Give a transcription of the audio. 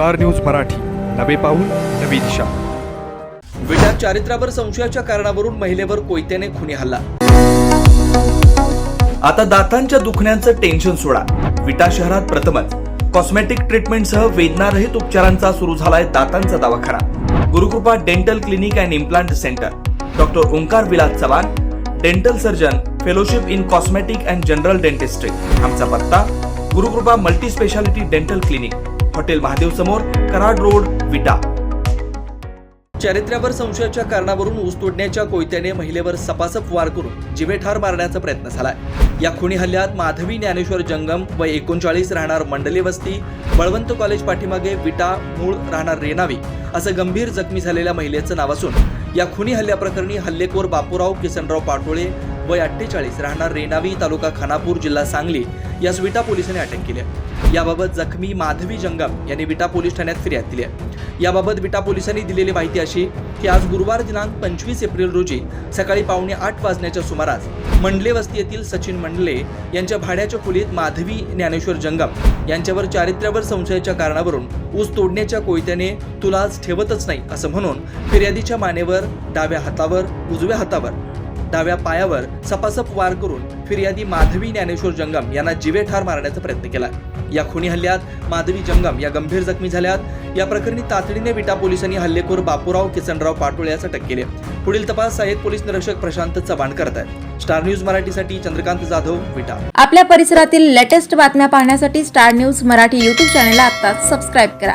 Star news Marathi. नवे पाऊल नवी दिशा. विटात चारित्र्यावर संशयाच्या कारणावरून महिलेवर कोयत्याने खुनी हल्ला. आता दातांच्या दुखण्याचं टेन्शन सोडा. विटा शहरात प्रथमच. कॉस्मेटिक ट्रीटमेंटसह वेदनारहित उपचारांचा सुरू झालाय दातांचा दवाखाना. Gurukrupa dental clinic and implant centre doctor Omkar Vilas Chavan dental surgeon fellowship in cosmetic and general dentistry आमचा पत्ता Gurukrupa multi speciality dental clinic hotel Mahadev समोर कराड रोड विटा. चारित्र्यावर संशयाच्या कारणावरून ऊस तोडण्याच्या कोयत्याने महिलेवर सपासप वार करून जिवे ठार मारण्याचा प्रयत्न झालाय. या खुनी हल्ल्यात माधवी ज्ञानेश्वर जंगम व एकोणचाळीस राहणार मंडले वस्ती बळवंत कॉलेज पाठीमागे विटा मूळ राहणार रेनावी असं गंभीर जखमी झालेल्या महिलेचं नाव असून या खुनी हल्ल्याप्रकरणी हल्लेखोर बापूराव किसनराव पाटोळे वय अठ्ठेचाळीस राहणार रेनावी तालुका खानापूर जिल्हा सांगली. यास विटा पोलिसांनी अटक केली आहे. याबाबत जखमी माधवी जंगम यांनी विटा पोलीस ठाण्यात फिर्याद दिली आहे. याबाबत विटा पोलिसांनी दिलेली माहिती अशी की आज गुरुवार दिनांक पंचवीस एप्रिल रोजी सकाळी पावणे आठ वाजण्याच्या सुमारास मंडले वस्ती येथील सचिन मंडले यांच्या भाड्याच्या खोलीत माधवी ज्ञानेश्वर जंगम यांच्यावर चारित्र्यावर संशयाच्या कारणावरून ऊस तोडण्याच्या कोयत्याने तुला आज ठेवतच नाही असं म्हणून फिर्यादीच्या मानेवर डाव्या हातावर उजव्या हातावर डाव्या पायावर सपासप वार करून फिर्यादी माधवी ज्ञानेश्वर जंगम यांना जिवे ठार मारण्याचा प्रयत्न केला. या खुनी हल्ल्यात माधवी जंगम या गंभीर जखमी झाल्यात. या प्रकरणी तातडीने विटा पोलिसांनी हल्लेखोर बापूराव किसनराव पाटोळे यास अटक केली. पुढील तपास सहाय्यक पोलीस निरीक्षक प्रशांत चव्हाण करत आहेत. स्टार न्यूज मराठीसाठी चंद्रकांत जाधव विटा. आपल्या परिसरातील लेटेस्ट बातम्या पाहण्यासाठी स्टार न्यूज मराठी यूट्यूब चॅनेलला आता सबस्क्राईब करा.